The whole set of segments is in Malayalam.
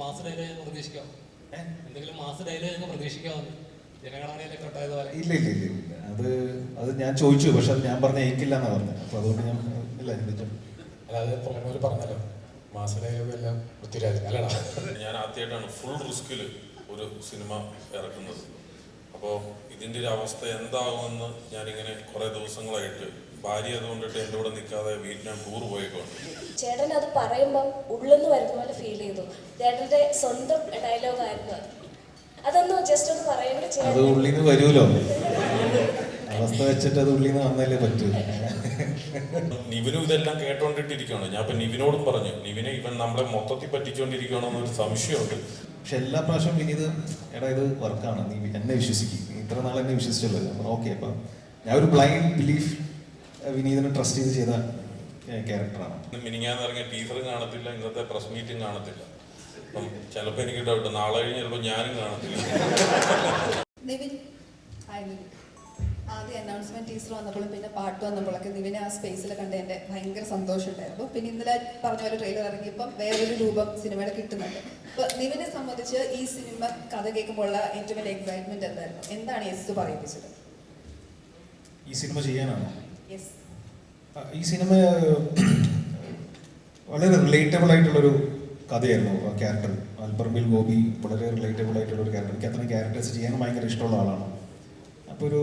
മാസ് ഡയലോഗ് പ്രതീക്ഷിക്കാം എന്തെങ്കിലും മാസ് ഡയലോഗ് ഞങ്ങൾ പ്രതീക്ഷിക്കാമെന്ന് ഇല്ല ഇല്ല ഇല്ല ഇല്ല. അത് അത് ഞാൻ ചോദിച്ചു പക്ഷെ അത് ഞാൻ പറഞ്ഞ ഏക്കില്ല എന്നാ പറഞ്ഞത്. അപ്പൊ അതുകൊണ്ട് ഞാൻ ഇല്ല ചിന്തിച്ചു അല്ലാതെ പ്രൊമോയിൽ പറഞ്ഞല്ലോ. മാസഡയലോഗ് എല്ലാം പൃഥ്വിരാജ്. അല്ലടാ. ഞാൻ ആദ്യമായിട്ടാണ് ഫുൾ റിസ്കിൽ ഒരു സിനിമ ഇറക്കുന്നത്. അപ്പോൾ ഇതിന്റെ ഒരു അവസ്ഥ എന്താകുമെന്ന് ഞാനിങ്ങനെ കുറേ ദിവസങ്ങളായിട്ട് ഭാര്യ അതുകൊണ്ടിട്ട് എന്റെ കൂടെ നിൽക്കാതെ വീട്ടിൽ ഞാൻ ടൂർ പോയിക്കോട്ടെ ചേട്ടൻ അത് പറയുമ്പോൾ ഉള്ളെന്ന് വരുന്ന പോലെ ഫീൽ ചെയ്തു. ചേട്ടന്റെ സ്വന്തം ഡയലോഗ് ആയിരുന്നു അത്. അതൊന്ന് ജസ്റ്റ് ഒന്ന് അത് ചേട്ടൻ ഉള്ളിൽ നിന്ന് വരുമല്ലോ. അവസ്ഥ വെച്ചിട്ട് അത് ഉള്ളിൽ നിന്ന് വന്നാലേ പറ്റൂ. നിവിനും ഇതെല്ലാം കേട്ടോണ്ടിട്ടിരിക്കുകയാണ്. ഞാൻ ഇപ്പം നിവിനോടും പറഞ്ഞു നിവിനെ ഇവൻ നമ്മളെ മൊത്തത്തിൽ പറ്റിച്ചുകൊണ്ടിരിക്കുകയാണോ എന്നൊരു സംശയമുണ്ട്. പക്ഷെ എല്ലാ പ്രാവശ്യം വിനീത് എടാ ഇത് വർക്കാണ് നീ എന്നെ വിശ്വസിക്കും. ഇത്ര നാൾ എന്നെ വിശ്വസിച്ചല്ലോ. അപ്പം ഓക്കെ അപ്പം ഞാൻ ഒരു ബ്ലൈൻഡ് ബിലീഫ് വിനീതിനെ ട്രസ്റ്റ് ചെയ്ത് ചെയ്ത ക്യാരക്ടറാണ് മിനിങ്ങാന്ന് ഇറങ്ങിയ ടീച്ചറും കാണത്തില്ല ഇന്നത്തെ പ്രസ് മീറ്റും കാണത്തില്ല. അപ്പം ചിലപ്പോൾ എനിക്ക് ഡൗട്ട് നാളെ കഴിഞ്ഞ് ചിലപ്പോൾ ഞാനും കാണത്തില്ല. ആദ്യം അനൗൺസ്മെന്റ് ടീച്ചർ വന്നപ്പോഴും പിന്നെ പാട്ട് വന്നപ്പോഴൊക്കെ നിവിനെ ആ സ്പേസിൽ കണ്ട് എന്റെ ഭയങ്കര സന്തോഷമുണ്ടായിരുന്നു പിന്നെ ഇന്നലെ പറഞ്ഞ പോലെ ട്രെയിലർ ഇറങ്ങിയപ്പം വേറൊരു രൂപം സിനിമയുടെ കിട്ടുന്നുണ്ട്. അപ്പൊ നിവിനെ സംബന്ധിച്ച് ഈ സിനിമ കഥ കേൾക്കുമ്പോഴുള്ള ഏറ്റവും വലിയ എക്സൈറ്റ്മെന്റ് എന്തായിരുന്നു? എന്താണ് യെസ് പറയിപ്പിച്ചത്? ഈ സിനിമ ചെയ്യാനാണോ? യെസ് ഈ സിനിമ വളരെ റിലേറ്റബിൾ ആയിട്ടുള്ളൊരു കഥയായിരുന്നു ആ ക്യാരക്ടർ അൽബർബിൽ ഗോപി വളരെ റിലേറ്റബിൾ ആയിട്ടുള്ള ഒരു ക്യാരക്ടർ എനിക്ക് അത്രയും ക്യാരക്ടേഴ്സ് ചെയ്യാൻ ഭയങ്കര ഇഷ്ടമുള്ള ആളാണ്. അപ്പോൾ ഒരു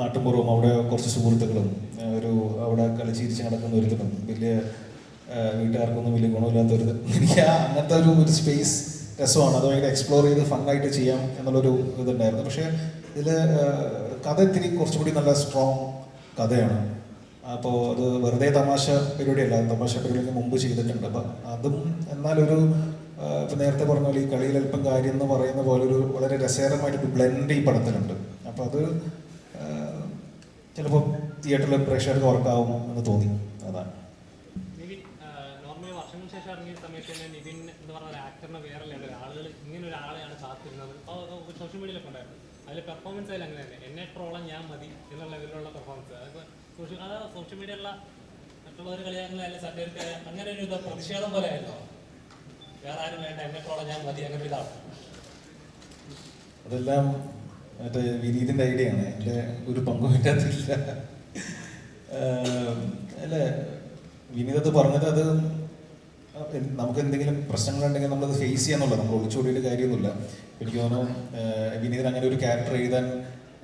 നാട്ടുമ്പുറവും അവിടെ കുറച്ച് സുഹൃത്തുക്കളും ഒരു അവിടെ കളിച്ചിരിച്ച് നടക്കുന്ന ഒരുത്തനും വലിയ വീട്ടുകാർക്കൊന്നും വലിയ ഗുണമില്ലാത്ത ഒരു എനിക്ക് ആ അങ്ങനത്തെ ഒരു ഒരു സ്പേസ് രസമാണ്. അത് ഭയങ്കര എക്സ്പ്ലോർ ചെയ്ത് ഫണ്ണായിട്ട് ചെയ്യാം എന്നുള്ളൊരു ഇതുണ്ടായിരുന്നു. പക്ഷേ ഇതിൽ കഥ ഇത്തിരി കുറച്ചുകൂടി നല്ല സ്ട്രോങ് കഥയാണ്. അപ്പോൾ അത് വെറുതെ തമാശ പരിപാടിയല്ല തമാശ പരിപാടിക്ക് മുമ്പ് ചെയ്തിട്ടുണ്ട്. അപ്പം അതും എന്നാലൊരു ഇപ്പം നേരത്തെ പറഞ്ഞ പോലെ ഈ കളിയിൽ അല്പം കാര്യം എന്ന് പറയുന്ന പോലെ ഒരു വളരെ രസകരമായിട്ട് ബ്ലെൻഡ് ഈ പടത്തിലുണ്ട്. അപ്പോൾ അത് ചിലപ്പോൾ തിയേറ്ററിൽ പ്രേക്ഷകർക്ക് വർക്കാവും എന്ന് തോന്നി. അതാണ്. സോഷ്യൽ മീഡിയയിലൊക്കെ ഉണ്ടായിരുന്നു. അതിൽ പെർഫോമൻസ് അതിൽ അങ്ങനെ തന്നെ. എന്നെ ട്രോളാൻ ഞാൻ മതി എന്നുള്ള ലെവലിലുള്ള പെർഫോമൻസ് അതിപ്പോൾ സോഷ്യൽ അത് സോഷ്യൽ മീഡിയയിലുള്ള മറ്റുള്ളവർ കളിയാക്കലായാലും സദ്യർക്ക് അങ്ങനെ ഒരു പ്രതിഷേധം പോലെ ആയിരുന്നു? വേറെ ആരും വേണ്ട എന്നെ ട്രോളാൻ ഞാൻ മതി അങ്ങനെ ഇതാണ്. അതെല്ലാം മറ്റേ വിനീതിന്റെ ഐഡിയ ആണ്. എന്റെ ഒരു പങ്കും പറ്റാത്തില്ല അല്ലെ? അല്ല വിനീതത്ത് പറഞ്ഞത് അത് നമുക്ക് എന്തെങ്കിലും പ്രശ്നങ്ങളുണ്ടെങ്കിൽ നമ്മളത് ഫേസ് ചെയ്യാന്നുള്ളത് നമ്മൾ ഒളിച്ചോടിയിട്ട് കാര്യമൊന്നുമില്ല. എനിക്ക് തോന്നുന്നു വിനീതൻ അങ്ങനെ ഒരു ക്യാരക്ടർ എഴുതാൻ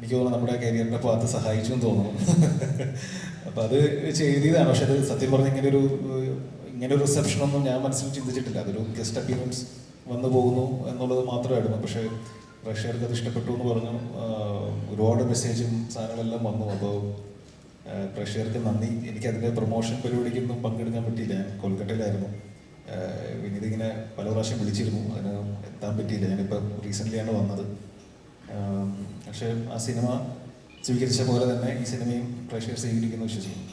എനിക്ക് തോന്നുന്നു നമ്മുടെ കരിയറിന്റെ ഭാഗത്ത് സഹായിച്ചു എന്ന് തോന്നുന്നു. അപ്പോൾ അത് ചെയ്തതാണ്. പക്ഷെ അത് സത്യം പറഞ്ഞ ഇങ്ങനെ ഒരു ഇങ്ങനെ ഒരു റിസപ്ഷൻ ഒന്നും ഞാൻ മനസ്സിൽ ചിന്തിച്ചിട്ടില്ല. അതൊരു ഗസ്റ്റ് അപ്പിയറൻസ് വന്നു പോകുന്നു എന്നുള്ളത് മാത്രമായിരുന്നു. പക്ഷേ പ്രേക്ഷകർക്ക് അത് ഇഷ്ടപ്പെട്ടു എന്ന് പറഞ്ഞു. ഒരുപാട് മെസ്സേജും സാധനങ്ങളെല്ലാം വന്നു. അപ്പോൾ പ്രേക്ഷകർക്ക് നന്ദി. എനിക്ക് അതിന്റെ പ്രൊമോഷൻ പരിപാടിക്കൊന്നും പങ്കെടുക്കാൻ പറ്റിയില്ല. ഞാൻ കൊൽക്കട്ടയിലായിരുന്നു. പിന്നീട് ഇങ്ങനെ പല പ്രാവശ്യം വിളിച്ചിരുന്നു. അതിന് എത്താൻ പറ്റിയില്ല. ഞാനിപ്പോൾ റീസെന്റ്ലിയാണ് വന്നത്. പക്ഷേ ആ സിനിമ സ്വീകരിച്ച പോലെ തന്നെ ഈ സിനിമയും പ്രേക്ഷകർ സ്വീകരിക്കുന്നു വിശ്വസിക്കുന്നു.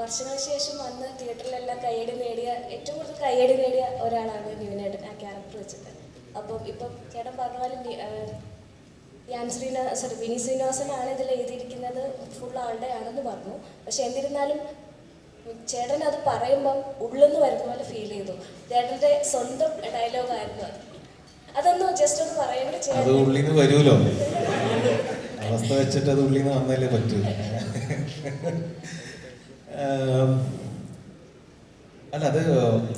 വർഷങ്ങൾക്ക് ശേഷം വന്ന് തിയേറ്ററിലെല്ലാം കയ്യടി നേടിയ ഏറ്റവും കൂടുതൽ കയ്യടി നേടിയ ഒരാളാണ് നിവിനേട്ടൻ ആ ക്യാരക്ടർ വെച്ചിട്ട്. അപ്പം ഇപ്പം ചേട്ടൻ പറഞ്ഞ പോലെ ധ്യാൻ ശ്രീനിവാസ സോറി വിനി ശ്രീനിവാസനാണ് ഇതിൽ എഴുതിയിരിക്കുന്നത് ഫുൾ ആളുടെ ആണെന്ന് പറഞ്ഞു. പക്ഷെ എന്നിരുന്നാലും ചേട്ടൻ അത് പറയുമ്പം ഉള്ളെന്ന് വരുന്ന പോലെ ഫീൽ ചെയ്തു. ചേട്ടന്റെ സ്വന്തം ഡയലോഗ് ആയിരുന്നു അത്. അതൊന്ന് ജസ്റ്റ് ഒന്ന് പറയുമ്പോൾ അവസ്ഥ വെച്ചിട്ട് അത് ഉള്ളിൽ നിന്ന് വന്നാലേ പറ്റൂ അല്ല അത്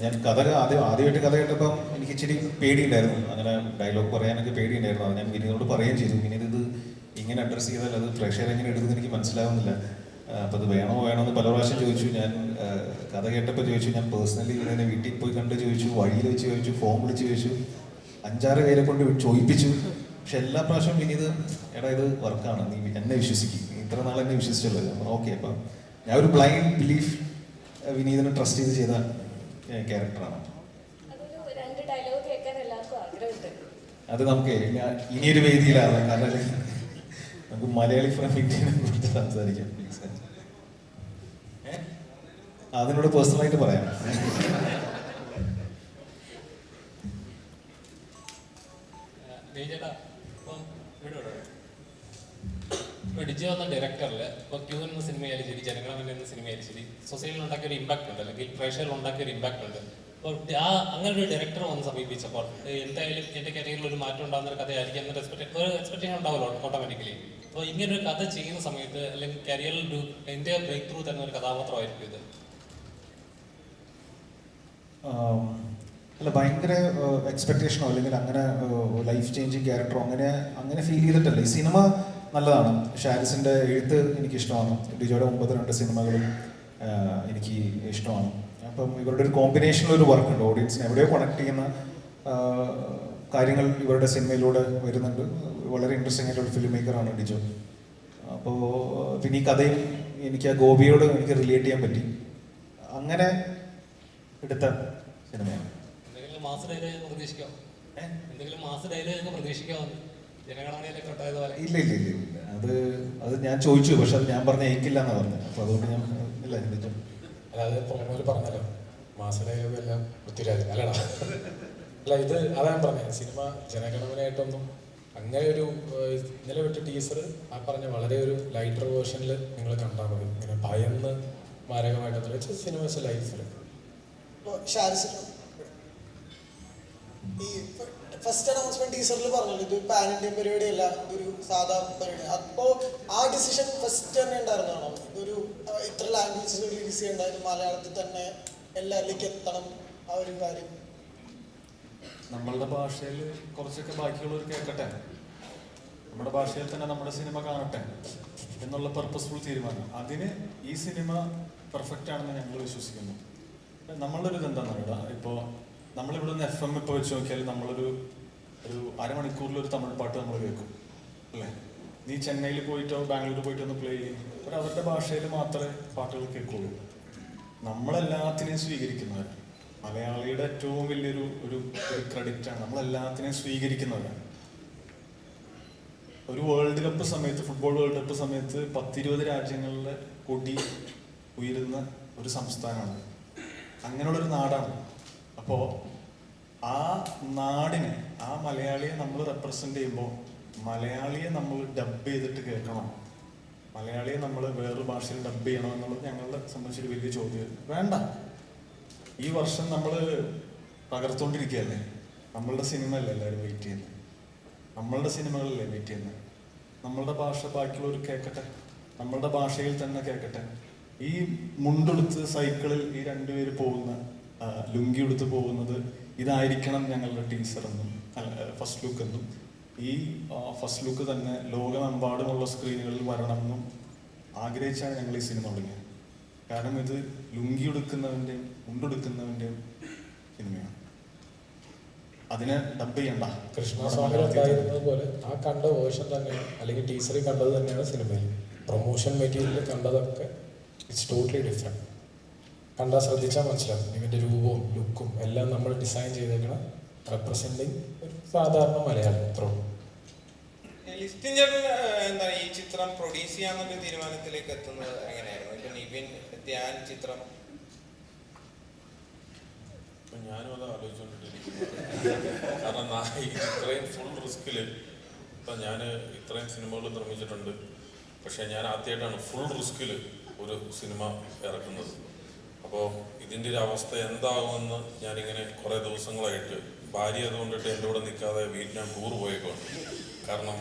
ഞാൻ കഥ ആദ്യം ആദ്യമായിട്ട് കഥ കേട്ടപ്പം എനിക്ക് ഇച്ചിരി പേടിയുണ്ടായിരുന്നു. അങ്ങനെ ഡയലോഗ് പറയാനൊക്കെ പേടിയുണ്ടായിരുന്നു. അത് ഞാൻ വിനീതോട് പറയുകയും ചെയ്തു. വിനീത് ഇത് ഇങ്ങനെ അഡ്രസ്സ് ചെയ്താൽ അത് പ്രേക്ഷകർ എങ്ങനെ എടുക്കുന്നത് എനിക്ക് മനസ്സിലാവുന്നില്ല. അപ്പോൾ അത് വേണോ വേണോ എന്ന് പല പ്രാവശ്യം ചോദിച്ചു. ഞാൻ കഥ കേട്ടപ്പോൾ ചോദിച്ചു ഞാൻ പേഴ്സണലി ഇങ്ങനെ വീട്ടിൽ പോയി കണ്ട് ചോദിച്ചു വഴിയിൽ വെച്ച് ചോദിച്ചു ഫോൺ വിളിച്ച് ചോദിച്ചു അഞ്ചാറ് പേരെ കൊണ്ട് ചോദിപ്പിച്ചു. പക്ഷെ എല്ലാ പ്രാവശ്യവും വിനീത് എടാ ഇത് വർക്കാണ് നീ എന്നെ വിശ്വസിക്കും. ഇത്ര നാൾ എന്നെ വിശ്വസിച്ചല്ലോ. ഓക്കെ അപ്പം ഞാൻ ഒരു ബ്ലൈൻഡ് ബിലീഫ് വിനീതിനെ ട്രസ്റ്റ് ചെയ്ത് ചെയ്ത ക്യാരക്ടറാണ് അത് നമുക്ക് ഞാൻ ഇനിയൊരു വേദിയിലാണ് കാരണം നമുക്ക് മലയാളി ഫ്രം ഇന്ത്യനെ കുറിച്ച് സംസാരിക്കാം? അതിനോട് പേഴ്സണലായിട്ട് പറയാം. ഡയറക്ടറിൽ ഒരു ഉണ്ട് അല്ലെങ്കിൽ ഒരു ഉണ്ട്. അപ്പോൾ ആ ഒരു ഡയറക്ടർ എന്തായാലും കരിയറിൽ ഒരു മാറ്റം ഉണ്ടാകുന്ന ഒരു ഒരു ഓട്ടോമാറ്റിക്കലി അപ്പോൾ ഇങ്ങനെ ഒരു കഥ ചെയ്യുന്ന സമയത്ത് അല്ലെങ്കിൽ കരിയറിൽ ഒരു എന്റെ ബ്രേക്ക് ത്രൂ തരുന്ന ഒരു കഥാപാത്രമായിരിക്കും ഇത്. അല്ല ഭയങ്കര എക്സ്പെക്ടേഷനോ അല്ലെങ്കിൽ അങ്ങനെ ലൈഫ് ചേഞ്ചിങ് ക്യാരക്ടറോ അങ്ങനെ അങ്ങനെ ഫീൽ ചെയ്തിട്ടല്ല. ഈ സിനിമ നല്ലതാണ്. ഷാരിസിന്റെ എഴുത്ത് എനിക്ക് ഇഷ്ടമാണ്. ഡിജോയുടെ മുമ്പത്തെ രണ്ട് സിനിമകളും എനിക്ക് ഇഷ്ടമാണ്. അപ്പം ഇവരുടെ ഒരു കോമ്പിനേഷനിൽ ഒരു വർക്ക് ഉണ്ട്. ഓഡിയൻസിനെ എവിടെയോ കണക്ട് ചെയ്യുന്ന കാര്യങ്ങൾ ഇവരുടെ സിനിമയിലൂടെ വരുന്നുണ്ട്. വളരെ ഇൻട്രസ്റ്റിംഗ് ആയിട്ടുള്ള ഫിലിം മേക്കറാണ് ഡിജോ. അപ്പോൾ പിന്നെ ഈ കഥയും എനിക്ക് ആ ഗോപിയോട് എനിക്ക് റിലേറ്റ് ചെയ്യാൻ പറ്റി. അങ്ങനെ എടുത്ത സിനിമയാണ്. ഇല്ല ഇല്ല ഇല്ല ഇല്ല. അത് അത് ഞാൻ ചോദിച്ചു പക്ഷെ അത് ഞാൻ പറഞ്ഞ ഏക്കില്ല എന്നാ പറഞ്ഞത്. അപ്പൊ അതുകൊണ്ട് ഞാൻ ഇല്ല ചിന്തിച്ചു അല്ലാതെ പ്രൊമോയിൽ പറഞ്ഞല്ലോ. അല്ലടാ. അല്ല ഇത് അതാണ് പറഞ്ഞത് സിനിമ ജനഗണമനായിട്ടൊന്നും അങ്ങനെ ഒരു ഇന്നലെ വിട്ട ടീസർ ആ പറഞ്ഞ വളരെ ഒരു ലൈറ്റർ വേർഷനിൽ നിങ്ങൾ കണ്ടാൽ മതി. ഇങ്ങനെ ഭയന്ന് മാരകമായിട്ടൊന്നും വെച്ചാൽ സിനിമ ലൈഫിൽ ഷാരിസിന് ഈ ഫസ്റ്റ് അനൗൺസ്മെന്റ് ടീച്ചറിൽ പറഞ്ഞല്ലോ ഇത് പാൻ ഇന്ത്യൻ പരിപാടി അല്ല ഇതൊരു സാധാ പരിപാടി. അപ്പോ ആ ഡിസിഷൻ ഫസ്റ്റ് തന്നെ ഉണ്ടായിരുന്നാണോ ഇതൊരു ഇത്ര ലാംഗ്വേജസ് റിലീസ് ചെയ്യേണ്ടത് മലയാളത്തിൽ തന്നെ എല്ലാവരിലേക്ക് എത്തണം ആ ഒരു കാര്യം. നമ്മളുടെ ഭാഷയിൽ കുറച്ചൊക്കെ ബാക്കിയുള്ളവർ കേൾക്കട്ടെ? നമ്മുടെ ഭാഷയിൽ തന്നെ നമ്മുടെ സിനിമ കാണട്ടെ എന്നുള്ള പർപ്പസ്ഫുൾ തീരുമാനം. അതിന് ഈ സിനിമ പെർഫെക്റ്റ് ആണെന്ന് ഞങ്ങൾ വിശ്വസിക്കുന്നു. നമ്മളൊരു ഇത് എന്താണെന്ന് അറിയടാ ഇപ്പോൾ നമ്മളിവിടെ നിന്ന് എഫ് എം ഇപ്പോൾ വെച്ച് നോക്കിയാൽ നമ്മളൊരു ഒരു അരമണിക്കൂറിൽ ഒരു തമിഴ് പാട്ട് നമ്മൾ കേൾക്കും അല്ലേ? നീ ചെന്നൈയിൽ പോയിട്ടോ ബാംഗ്ലൂർ പോയിട്ടോ ഒന്ന് പ്ലേ ചെയ്യും. അവർ അവരുടെ ഭാഷയിൽ മാത്രമേ പാട്ടുകൾ കേൾക്കുള്ളൂ. നമ്മളെല്ലാത്തിനെയും സ്വീകരിക്കുന്നവർ മലയാളിയുടെ ഏറ്റവും വലിയൊരു ഒരു ഒരു ക്രെഡിറ്റ് ആണ് നമ്മളെല്ലാത്തിനെയും സ്വീകരിക്കുന്നവരാണ് ഒരു വേൾഡ് കപ്പ് സമയത്ത് ഫുട്ബോൾ വേൾഡ് കപ്പ് സമയത്ത് പത്തിരുപത് രാജ്യങ്ങളിലെ കൊടി ഉയരുന്ന ഒരു സംസ്ഥാനമാണ്. അങ്ങനെയുള്ളൊരു നാടാണ്. അപ്പോൾ ആ നാടിനെ ആ മലയാളിയെ നമ്മൾ റെപ്രസെന്റ് ചെയ്യുമ്പോൾ മലയാളിയെ നമ്മൾ ഡബ് ചെയ്തിട്ട് കേൾക്കണം. മലയാളിയെ നമ്മൾ വേറൊരു ഭാഷയിൽ ഡബ് ചെയ്യണം എന്നുള്ളത് ഞങ്ങളെ സംബന്ധിച്ചൊരു വലിയ ചോദ്യം. വേണ്ട. ഈ വർഷം നമ്മൾ പകർത്തോണ്ടിരിക്കുകയല്ലേ നമ്മളുടെ സിനിമ അല്ലേ എല്ലാവരും വെയിറ്റ് ചെയ്യുന്നത് നമ്മളുടെ സിനിമകളല്ലേ വെയിറ്റ് ചെയ്യുന്നത് നമ്മളുടെ ഭാഷ ബാക്കിയുള്ളവർ കേൾക്കട്ടെ? നമ്മളുടെ ഭാഷയിൽ തന്നെ കേൾക്കട്ടെ? ഈ മുണ്ടെടുത്ത് സൈക്കിളിൽ ഈ രണ്ടുപേര് പോകുന്ന ലുങ്കി എടുത്ത് പോകുന്നത് ഇതായിരിക്കണം ഞങ്ങളുടെ ടീച്ചർ എന്നും ഫസ്റ്റ് ലുക്ക് എന്നും. ഈ ഫസ്റ്റ് ലുക്ക് തന്നെ ലോകമെമ്പാടുമുള്ള സ്ക്രീനുകളിൽ വരണമെന്നും ആഗ്രഹിച്ചാണ് ഞങ്ങൾ ഈ സിനിമ തുടങ്ങിയത്. കാരണം ഇത് ലുങ്കി എടുക്കുന്നവന്റെയും മുണ്ടെടുക്കുന്നവന്റെയും സിനിമയാണ്. അതിനെ ഡബ് ചെയ്യണ്ട. പോലെ ആ കണ്ട വേർഷൻ തന്നെയാണ് അല്ലെങ്കിൽ ടീച്ചറിൽ കണ്ടത് തന്നെയാണ് സിനിമയിൽ. പ്രൊമോഷൻ മെറ്റീരിയൽ കണ്ടതൊക്കെ ഇറ്റ്സ് ടോട്ടലി ഡിഫറെന്റ് കണ്ടാൽ ശ്രദ്ധിച്ചാൽ മനസ്സിലാവും. ഇവന്റെ രൂപവും ലുക്കും എല്ലാം നമ്മൾ ഡിസൈൻ ചെയ്തേക്കണം റെപ്രസെന്റിങ് ഒരു സാധാരണ മലയാളം. ഇത്രേ ഉള്ളൂ. ലിസ്റ്റിൻ ചേട്ടൻ ഏഹ്, എന്താണ് ഈ ചിത്രം പ്രൊഡ്യൂസ് ചെയ്യാന്നുള്ള തീരുമാനത്തിലേക്ക് എത്തുന്നത് എങ്ങനെയായിരുന്നു? ഇപ്പൊ നിവിൻ ധ്യാൻ ചിത്രം. അപ്പൊ ഞാനും അത് ആലോചിച്ചുകൊണ്ടിരിക്കുന്നു കാരണം നാ- ഈ ഇത്രയും ഫുൾ റിസ്കിൽ ഇപ്പം ഞാൻ ഇത്രയും സിനിമകൾ നിർമ്മിച്ചിട്ടുണ്ട്. പക്ഷേ ഞാൻ ആദ്യമായിട്ടാണ് ഫുൾ റിസ്കിൽ ഒരു സിനിമ ഇറക്കുന്നത്. അപ്പോൾ ഇതിന്റെ ഒരു അവസ്ഥ എന്താകുമെന്ന് ഞാനിങ്ങനെ കുറേ ദിവസങ്ങളായിട്ട് ഭാര്യ അതുകൊണ്ടിട്ട് എന്റെ കൂടെ നിൽക്കാതെ വീട്ടിൽ ടൂർ പോയേക്കുണ്ട് കാരണം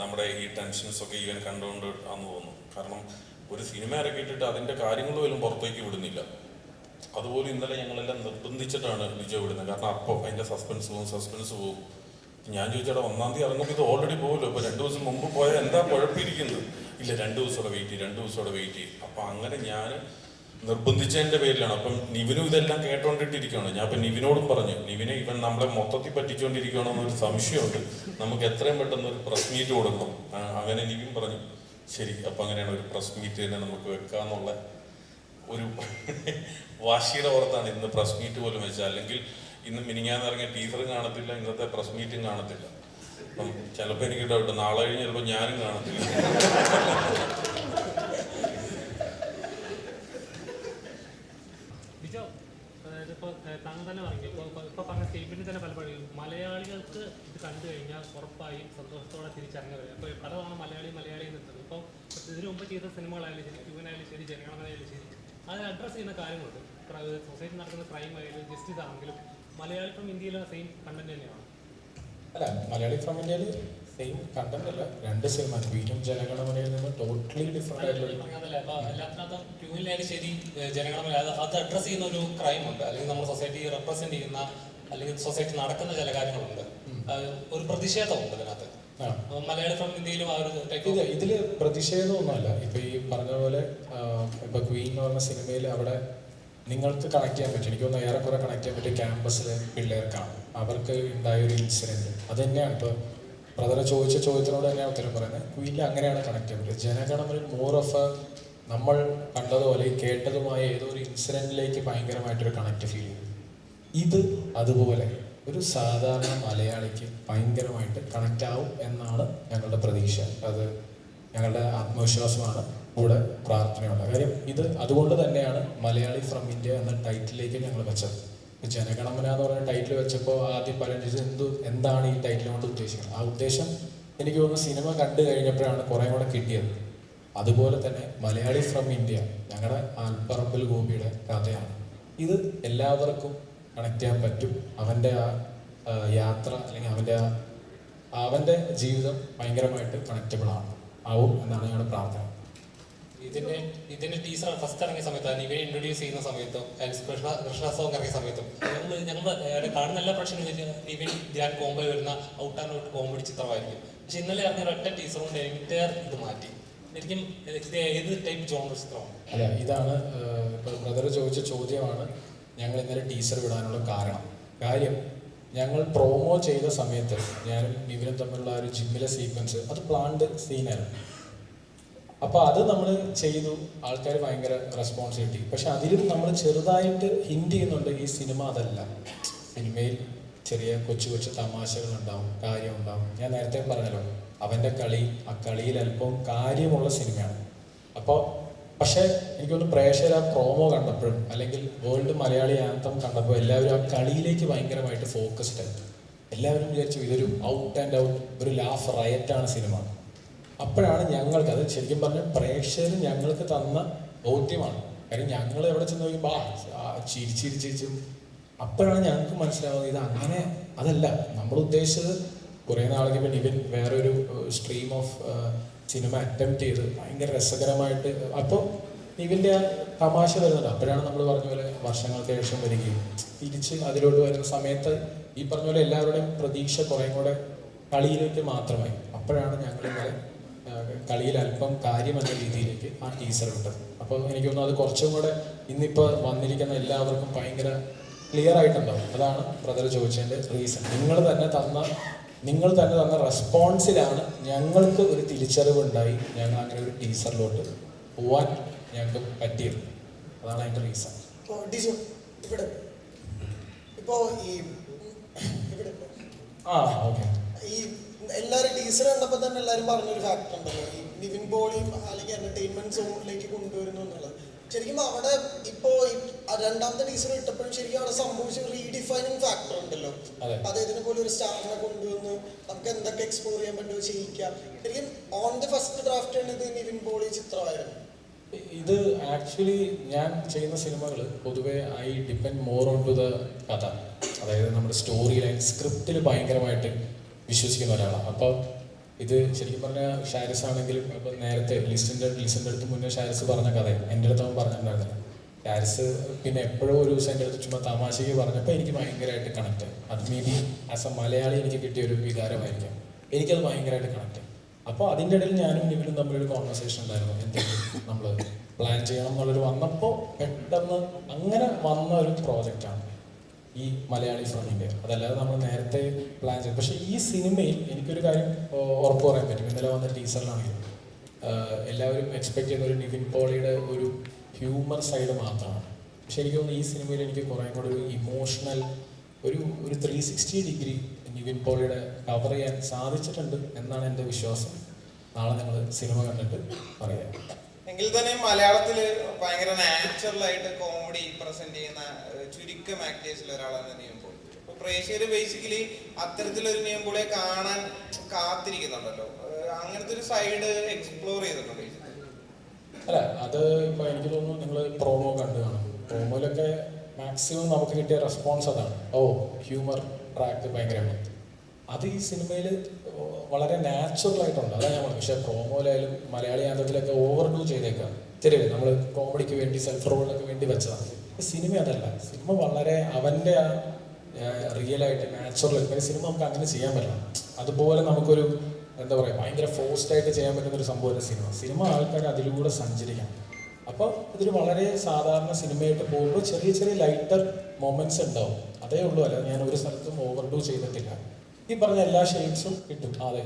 നമ്മുടെ ഈ ടെൻഷൻസൊക്കെ ഈവൻ കണ്ടുകൊണ്ട് ആണെന്ന് തോന്നുന്നു. കാരണം ഒരു സിനിമ ഇറക്കിയിട്ടിട്ട് അതിന്റെ കാര്യങ്ങൾ പോലും പുറത്തേക്ക് വിടുന്നില്ല. അതുപോലെ ഇന്നലെ ഞങ്ങളെല്ലാം നിർബന്ധിച്ചിട്ടാണ് വിജയ് വിടുന്നത്. കാരണം അപ്പോൾ അതിന്റെ സസ്പെൻസ് പോകും സസ്പെൻസ് പോകും ഞാൻ ചോദിച്ചാൽ ഒന്നാം തീയതി ഇറങ്ങുമ്പോൾ ഇത് ഓൾറെഡി പോകുമല്ലോ ഇപ്പോൾ രണ്ട് ദിവസം മുമ്പ് പോയാൽ എന്താ കുഴപ്പമിരിക്കുന്നത്? ഇല്ല രണ്ട് ദിവസത്തോടെ വെയിറ്റ് ചെയ്യും രണ്ട് ദിവസത്തോടെ വെയിറ്റ് ചെയ്യും. അപ്പൊ അങ്ങനെ ഞാൻ നിർബന്ധിച്ചതിന്റെ പേരിലാണ്. അപ്പം നിവിനും ഇതെല്ലാം കേട്ടോണ്ടിട്ടിരിക്കുകയാണ്. ഞാൻ ഇപ്പൊ നിവിനോടും പറഞ്ഞു നിവിനെ ഇവൻ നമ്മളെ മൊത്തത്തിൽ പറ്റിച്ചുകൊണ്ടിരിക്കുകയാണോ എന്നൊരു സംശയമുണ്ട്. നമുക്ക് എത്രയും പെട്ടെന്ന് ഒരു പ്രസ് മീറ്റ് കൊടുക്കണം. അങ്ങനെ നിവിൻ പറഞ്ഞു ശരി അപ്പൊ അങ്ങനെയാണ് ഒരു പ്രസ് മീറ്റ് തന്നെ നമുക്ക് വെക്കാന്നുള്ള ഒരു വാശിയുടെ പുറത്താണ് ഇന്ന് പ്രസ് മീറ്റ് പോലും വെച്ചത്. അല്ലെങ്കിൽ ഇന്ന് മിനിങ്ങാന്ന് ഇറങ്ങിയ ടീച്ചറും കാണത്തില്ല ഇന്നത്തെ പ്രസ് മീറ്റും കാണത്തില്ല. അപ്പം ചിലപ്പോൾ എനിക്ക് ഡൗട്ട് നാളെ കഴിഞ്ഞ് ചിലപ്പോൾ ഞാനും കാണത്തില്ല. തന്നെ പറഞ്ഞു തന്നെ പലപ്പോഴും മലയാളികൾക്ക് ഇത് കണ്ടു കഴിഞ്ഞാൽ സന്തോഷത്തോടെ ചെയ്ത സിനിമകളായാലും ശരി ശരി ജനഗണമനായാലും ശരി ചെയ്യുന്ന കാര്യങ്ങളുണ്ട്. സൊസൈറ്റി നടക്കുന്ന ക്രൈം ആയാലും ജസ്റ്റിസ് ആണെങ്കിലും മലയാളിക്കും ഇന്ത്യയിലെ സെയിം കണ്ടന്റ് തന്നെയാണ്. അല്ല മലയാളി ഫ്രം ഇന്ത്യയിൽ സെയിം കണ്ടന്റ് അല്ല. രണ്ട് സിനിമ ക്വീനും ജനഗണമനയിൽ നിന്ന് ടോട്ടലി ഡിഫറെന്റ് ആയിട്ടുള്ള ശരി ജനഗണമന അത് അഡ്രസ് ചെയ്യുന്ന ഒരു ക്രൈം ഉണ്ട്. അല്ലെങ്കിൽ നമ്മൾ സൊസൈറ്റി റെപ്രസെന്റ് ചെയ്യുന്ന അല്ലെങ്കിൽ സൊസൈറ്റി നടക്കുന്ന ചില കാര്യങ്ങളുണ്ട്. ഒരു പ്രതിഷേധമുണ്ട് അതിനകത്ത് മലയാളി ഫ്രം ഇന്ത്യയിലും ആ ഒരു ഇത് ഇതിൽ പ്രതിഷേധമൊന്നുമല്ല. ഇപ്പൊ ഈ പറഞ്ഞ പോലെ ഇപ്പൊ ക്വീൻ എന്ന് പറഞ്ഞ സിനിമയിൽ അവിടെ നിങ്ങൾക്ക് കണക്ട് ചെയ്യാൻ പറ്റും. എനിക്ക് തോന്നുന്നു ഏറെക്കുറെ കണക്ട് ചെയ്യാൻ പറ്റും ക്യാമ്പസിലെ പിള്ളേർക്കാണ്. അവർക്ക് ഉണ്ടായ ഒരു ഇൻസിഡന്റ് അത് തന്നെയാണ്. ഇപ്പൊ ബ്രദറെ ചോദിച്ച ചോദ്യത്തിനോട് തന്നെയാണ് ഉത്തരം പറയുന്നത്. ക്വീനിൽ അങ്ങനെയാണ് കണക്ട് ചെയ്യുന്നത് ജനഗണമനിൽ മോർ ഓഫ് നമ്മൾ കണ്ടതുപോലെ കേട്ടതുമായ ഏതോ ഒരു ഇൻസിഡന്റിലേക്ക് ഭയങ്കരമായിട്ടൊരു കണക്ട് ഫീൽ ചെയ്യും ഇത് അതുപോലെ ഒരു സാധാരണ മലയാളിക്ക് ഭയങ്കരമായിട്ട് കണക്റ്റ് ആവും എന്നാണ് ഞങ്ങളുടെ പ്രതീക്ഷ. അത് ഞങ്ങളുടെ ആത്മവിശ്വാസമാണ്. കൂടെ പ്രാർത്ഥനയുള്ള കാര്യം ഇത് അതുകൊണ്ട് തന്നെയാണ് മലയാളി ഫ്രം ഇന്ത്യ എന്ന ടൈറ്റിലേക്ക് ഞങ്ങൾ വെച്ചത്. ജനഗണമന എന്ന് പറയുന്ന ടൈറ്റിൽ വെച്ചപ്പോൾ ആദ്യം പലരും എന്തു എന്താണ് ഈ ടൈറ്റിൽ കൊണ്ട് ഉദ്ദേശിക്കുന്നത്? ആ ഉദ്ദേശം എനിക്ക് തോന്നുന്നു സിനിമ കണ്ടു കഴിഞ്ഞപ്പോഴാണ് കുറേ കൂടെ കിട്ടിയത്. അതുപോലെ തന്നെ മലയാളി ഫ്രം ഇന്ത്യ ഞങ്ങളുടെ ആൽപ്പറമ്പിൽ ഗോപിയുടെ കഥയാണ്. ഇത് എല്ലാവർക്കും കണക്ട് ചെയ്യാൻ പറ്റും. അവന്റെ ആ യാത്ര അല്ലെങ്കിൽ അവന്റെ ആ അവന്റെ ജീവിതം ഭയങ്കരമായിട്ട് കണക്റ്റബിൾ ആണ്. ആവും എന്നാണ് ഞങ്ങളുടെ പ്രാർത്ഥന. ഇതിന്റെ ഇതിന്റെ ടീസർ ഫസ്റ്റ് ഇറങ്ങിയ സമയത്ത് ഇവയെ ഇൻട്രൊഡ്യൂസ് ചെയ്യുന്ന സമയത്തും കൃഷ്ണ കൃഷ്ണ സോങ് ഇറങ്ങിയ സമയത്തും. ഞങ്ങൾ ഞങ്ങൾ കാണുന്ന എല്ലാ പ്രശ്നങ്ങളും ഇവൻ ധ്യാൻ കോമ്പോ വരുന്ന ഔട്ട് ആൻഡ് ഔട്ട് കോമഡി ചിത്രമായിരിക്കും. പക്ഷെ ഇന്നലെ ഇറങ്ങിയ ഒറ്റ ടീസർ കൊണ്ട് എന്റയർ ഇത് മാറ്റി. ശരിക്കും ഇത് ഏത് ടൈപ്പ് ജോണർ ചിത്രമാണ്? അല്ല ഇതാണ് ഏഹ്, ഇപ്പൊ ബ്രദർ ചോദിച്ച ചോദ്യമാണ് ഞങ്ങൾ ഇന്നലെ ടീസർ വിടാനുള്ള കാരണം. കാര്യം ഞങ്ങൾ പ്രോമോ ചെയ്ത സമയത്ത് ഞാനും നിവിനും തമ്മിലുള്ള ഒരു ജിമ്മിലെ സീക്വൻസ് അത് പ്ലാൻഡ് സീനായിരുന്നു അപ്പൊ അത് നമ്മൾ ചെയ്തു. ആൾക്കാർ ഭയങ്കര റെസ്പോൺസ് കിട്ടി. പക്ഷെ അതിലും നമ്മൾ ചെറുതായിട്ട് ഹിന്റ് ചെയ്യുന്നുണ്ട് ഈ സിനിമ അതല്ല. സിനിമയിൽ ചെറിയ കൊച്ചു കൊച്ചു തമാശകൾ ഉണ്ടാവും കാര്യം ഉണ്ടാവും ഞാൻ നേരത്തെ പറഞ്ഞല്ലോ അവന്റെ കളി ആ കളിയിൽ അല്പം കാര്യമുള്ള സിനിമയാണ് അപ്പോൾ പക്ഷെ എനിക്കൊന്ന് പ്രേക്ഷകർ ആ പ്രോമോ കണ്ടപ്പോഴും അല്ലെങ്കിൽ വേൾഡ് മലയാളി ആന്തം കണ്ടപ്പോൾ എല്ലാവരും ആ കളിയിലേക്ക് ഭയങ്കരമായിട്ട് ഫോക്കസ്ഡ് ആയി. എല്ലാവരും വിചാരിച്ചു ഇതൊരു ഔട്ട് ആൻഡ് ഔട്ട് ഒരു ലാഫ് റയറ്റാണ് സിനിമ അപ്പോഴാണ് ഞങ്ങൾക്ക് അത് ശരിക്കും പറഞ്ഞാൽ പ്രേക്ഷകർ ഞങ്ങൾക്ക് തന്ന ബോധ്യമാണ്. കാര്യം ഞങ്ങൾ എവിടെ ചെന്ന് നോക്കുമ്പോൾ ആ അപ്പോഴാണ് ഞങ്ങൾക്ക് മനസ്സിലാവുന്നത് ഇത് അങ്ങനെ അതല്ല. നമ്മൾ ഉദ്ദേശിച്ചത് കുറേ നാളേക്ക് പിന്നെ ഇവൻ വേറൊരു സ്ട്രീം ഓഫ് സിനിമ അറ്റംപ്റ്റ് ചെയ്ത് ഭയങ്കര രസകരമായിട്ട് അപ്പോൾ ഇവന്റെ ആ തമാശ വരുന്നുണ്ട്. അപ്പോഴാണ് നമ്മൾ പറഞ്ഞ പോലെ വർഷങ്ങൾക്ക് ശേഷം വരികയും തിരിച്ച് അതിലോട്ട് വരുന്ന സമയത്ത് ഈ പറഞ്ഞ പോലെ എല്ലാവരുടെയും പ്രതീക്ഷ കുറേ കൂടെ കളിയിലേക്ക് മാത്രമായി. അപ്പോഴാണ് ഞങ്ങൾ കളിയിൽ അല്പം കാര്യം എന്ന രീതിയിലേക്ക് ആ ടീസർ വിട്ടത് അപ്പോൾ എനിക്ക് തോന്നുന്നു അത് കുറച്ചും കൂടെ ഇന്നിപ്പോൾ വന്നിരിക്കുന്ന എല്ലാവർക്കും ഭയങ്കര ക്ലിയർ ആയിട്ടുണ്ടാവും. അതാണ് ബ്രദർ ചോദിച്ചതിന്റെ റീസൺ നിങ്ങൾ തന്നെ തന്ന നിങ്ങൾ തന്നെ തന്ന റെസ്പോൺസിലാണ് ഞങ്ങൾക്ക് ഒരു തിരിച്ചറിവുണ്ടായി. ഞങ്ങൾ അങ്ങനെ ഒരു ടീസറിലോട്ട് പോവാൻ ഞങ്ങൾക്ക് പറ്റിയത്. അതാണ് അതിന്റെ റീസൺ ഇപ്പോൾ ഡിജു ഇവിടെ. ഇപ്പോൾ ഈ ഇവിടെ. ആ ഓക്കെ ഈ എല്ലാവരും ടീച്ചർ കണ്ടപ്പോൾ തന്നെ എല്ലാവരും പറഞ്ഞൊരു ഫാക്ടർ ഉണ്ടല്ലോ. ഈ നിവിൻ പോളിയും അല്ലെങ്കിൽ എന്റർടൈൻമെന്റ് സോണിലേക്ക് കൊണ്ടുവരുന്നു എന്നുള്ളത്. ശരിക്കും അവിടെ ഇപ്പോ രണ്ടാമത്തെ ടീച്ചർ ഇട്ടപ്പോഴും ശരിക്കും അവിടെ സംഭവിച്ച റീഡിഫൈനിങ് ഫാക്ടർ ഉണ്ടല്ലോ. അത്. ഇതിനെ പോലെ ഒരു സ്റ്റാറിനെ കൊണ്ടുവന്നു. നമുക്ക് എന്തൊക്കെ എക്സ്പ്ലോർ ചെയ്യാൻ പറ്റുമോ ചെയ്യിക്കാം ശരിക്കും ഓൺ ദി ഫസ്റ്റ് ഡ്രാഫ്റ്റ് ആണ് ഇത് നിവിൻ പോളി ചിത്രമായിരുന്നു. ഇത് ആക്ച്വലി ഞാൻ ചെയ്യുന്ന സിനിമകൾ പൊതുവെ I depend more on to the കഥ. അതായത് നമ്മുടെ സ്റ്റോറി ലൈൻ സ്ക്രിപ്റ്റിൽ ഭയങ്കരമായിട്ട് വിശ്വസിക്കുന്ന ഒരാളാണ്. അപ്പോൾ ഇത് ശരിക്കും പറഞ്ഞാൽ ഷാരിസ് ആണെങ്കിലും ഇപ്പം നേരത്തെ ലിസ്റ്റിന്റെ ലിസ്റ്റിന്റെ അടുത്ത് മുന്നേ ഷാരിസ് പറഞ്ഞ കഥ എന്റെ അടുത്ത് അവൻ പറഞ്ഞിട്ടുണ്ടായിരുന്നില്ല. ഷാരിസ് പിന്നെ എപ്പോഴും ഒരു ദിവസം എന്റെ അടുത്ത് ചുമ്മാ തമാശയ്ക്ക് പറഞ്ഞപ്പോൾ എനിക്ക് ഭയങ്കരമായിട്ട് കണക്ട് അത് maybe as a Malayali എനിക്ക് കിട്ടിയ ഒരു വികാരമായിരിക്കാം. എനിക്കത് ഭയങ്കരമായിട്ട് കണക്ട് അപ്പോൾ അതിന്റെ ഇടയിൽ ഞാനും നിവിനും തമ്മിലൊരു കോൺവെർസേഷൻ ഉണ്ടായിരുന്നു. എന്തെങ്കിലും നമ്മൾ പ്ലാൻ ചെയ്യണം എന്നുള്ളൊരു വന്നപ്പോൾ പെട്ടെന്ന് അങ്ങനെ വന്ന ഒരു പ്രോജക്റ്റാണ് ഈ മലയാളി ഇന്ത്യ അതല്ലാതെ നമ്മൾ നേരത്തെ പ്ലാൻ ചെയ്തു പക്ഷേ ഈ സിനിമയിൽ എനിക്കൊരു കാര്യം ഉറപ്പ് പറയാൻ പറ്റും. ഇന്നലെ വന്ന ടീസറിലാണെങ്കിലും. എല്ലാവരും എക്സ്പെക്ട് ചെയ്യുന്ന ഒരു നിവിൻ പോളിയുടെ ഒരു ഹ്യൂമർ സൈഡ് മാത്രമാണ്. പക്ഷെ എനിക്ക് തോന്നുന്നു ഈ സിനിമയിൽ എനിക്ക് കുറേ കൂടെ ഒരു ഇമോഷണൽ ഒരു ഒരു ത്രീ സിക്സ്റ്റി ഡിഗ്രി നിവിൻ പോളിയുടെ കവർ ചെയ്യാൻ സാധിച്ചിട്ടുണ്ട് എന്നാണ് എന്റെ വിശ്വാസം. നാളെ നിങ്ങൾ സിനിമ കണ്ടിട്ട് പറയാം. എങ്കിൽ തന്നെ മലയാളത്തിൽ ഭയങ്കര നാച്ചുറൽ ആയിട്ട് കോമഡി പ്രസന്റ് ചെയ്യുന്ന ചുരുക്കം ആക്ടേഴ്സിൽ ഒരാളാണ് നിയംപോൾ അപ്പൊ പ്രേക്ഷകർ ബേസിക്കലി അത്തരത്തിലൊരു നിയംപോളെ കാണാൻ കാത്തിരിക്കുന്നുണ്ടല്ലോ. അങ്ങനത്തെ ഒരു സൈഡ് എക്സ്പ്ലോർ ചെയ്തിട്ടുണ്ട്. അല്ല അത് ഇപ്പൊ എനിക്ക് തോന്നുന്നു നിങ്ങൾ പ്രോമോ കണ്ടു കാണും. പ്രോമോയിലൊക്കെ മാക്സിമം നമുക്ക് കിട്ടിയ റെസ്പോൺസ് അതാണ്. ഓ ഹ്യൂമർ ട്രാക്ക് ഭയങ്കരമാണ്. അത് ഈ സിനിമയിൽ വളരെ നാച്ചുറൽ ആയിട്ടുണ്ട്. അതാണ് ഞാൻ പക്ഷേ പ്രോമോയിലായാലും മലയാളി ആന്തത്തിലൊക്കെ ഓവർ ഡൂ ചെയ്തേക്കാം. ശരിയല്ലേ നമ്മൾ കോമഡിക്ക് വേണ്ടി സെൽഫ് റോളിനൊക്കെ വേണ്ടി വെച്ചതാണ് സിനിമ അതല്ല. സിനിമ വളരെ അവന്റെ ആ റിയൽ ആയിട്ട് നാച്ചുറൽ സിനിമ നമുക്ക് അങ്ങനെ ചെയ്യാൻ പറ്റില്ല. അതുപോലെ നമുക്കൊരു എന്താ പറയുക ഭയങ്കര ഫോസ്റ്റ് ആയിട്ട് ചെയ്യാൻ പറ്റുന്ന ഒരു സംഭവമല്ല സിനിമ സിനിമ ആൾക്കാർ അതിലൂടെ സഞ്ചരിക്കാം അപ്പോൾ ഇതൊരു വളരെ സാധാരണ സിനിമയായിട്ട് പോകുമ്പോൾ ചെറിയ ചെറിയ ലൈറ്റർ മൊമെന്റ്സ് ഉണ്ടാവും. അതേ ഉള്ളൂ. അല്ല ഞാൻ ഒരു സ്ഥലത്തും ഓവർഡൂ ചെയ്തിട്ടില്ല. ഈ പറഞ്ഞ എല്ലാ ഷെയ്ഡ്സും കിട്ടും. അതെ.